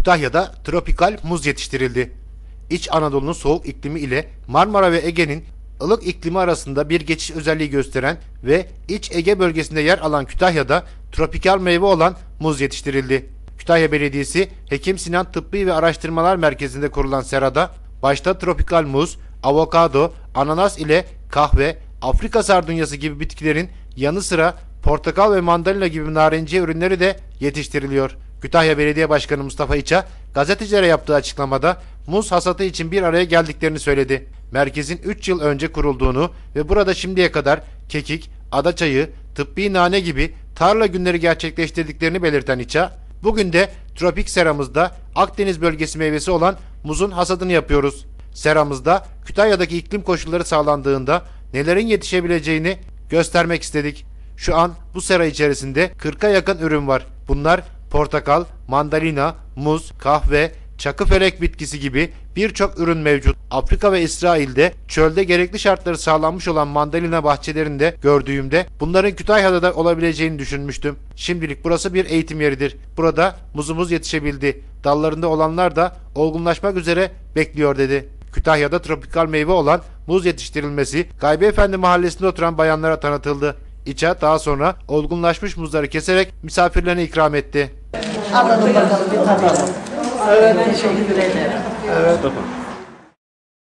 Kütahya'da tropikal muz yetiştirildi. İç Anadolu'nun soğuk iklimi ile Marmara ve Ege'nin ılık iklimi arasında bir geçiş özelliği gösteren ve İç Ege bölgesinde yer alan Kütahya'da tropikal meyve olan muz yetiştirildi. Kütahya Belediyesi Hekim Sinan Tıbbi ve Araştırmalar Merkezi'nde kurulan serada başta tropikal muz, avokado, ananas ile kahve, Afrika sardunyası gibi bitkilerin yanı sıra portakal ve mandalina gibi narenciye ürünleri de yetiştiriliyor. Kütahya Belediye Başkanı Mustafa İça gazetecilere yaptığı açıklamada muz hasatı için bir araya geldiklerini söyledi. Merkezin 3 yıl önce kurulduğunu ve burada şimdiye kadar kekik, adaçayı, tıbbi nane gibi tarla günleri gerçekleştirdiklerini belirten İça, bugün de tropik seramızda Akdeniz bölgesi meyvesi olan muzun hasadını yapıyoruz. Seramızda Kütahya'daki iklim koşulları sağlandığında nelerin yetişebileceğini göstermek istedik. Şu an bu sera içerisinde 40'a yakın ürün var. Bunlar portakal, mandalina, muz, kahve, çakıfelek bitkisi gibi birçok ürün mevcut. Afrika ve İsrail'de çölde gerekli şartları sağlanmış olan mandalina bahçelerinde gördüğümde bunların Kütahya'da da olabileceğini düşünmüştüm. Şimdilik burası bir eğitim yeridir. Burada muzumuz yetişebildi. Dallarında olanlar da olgunlaşmak üzere bekliyor dedi. Kütahya'da tropikal meyve olan muz yetiştirilmesi Gaybi Efendi mahallesinde oturan bayanlara tanıtıldı. İça daha sonra olgunlaşmış muzları keserek misafirlerine ikram etti. Alalım bakalım bir tadalım. Evet teşekkür ederim. Mustafa.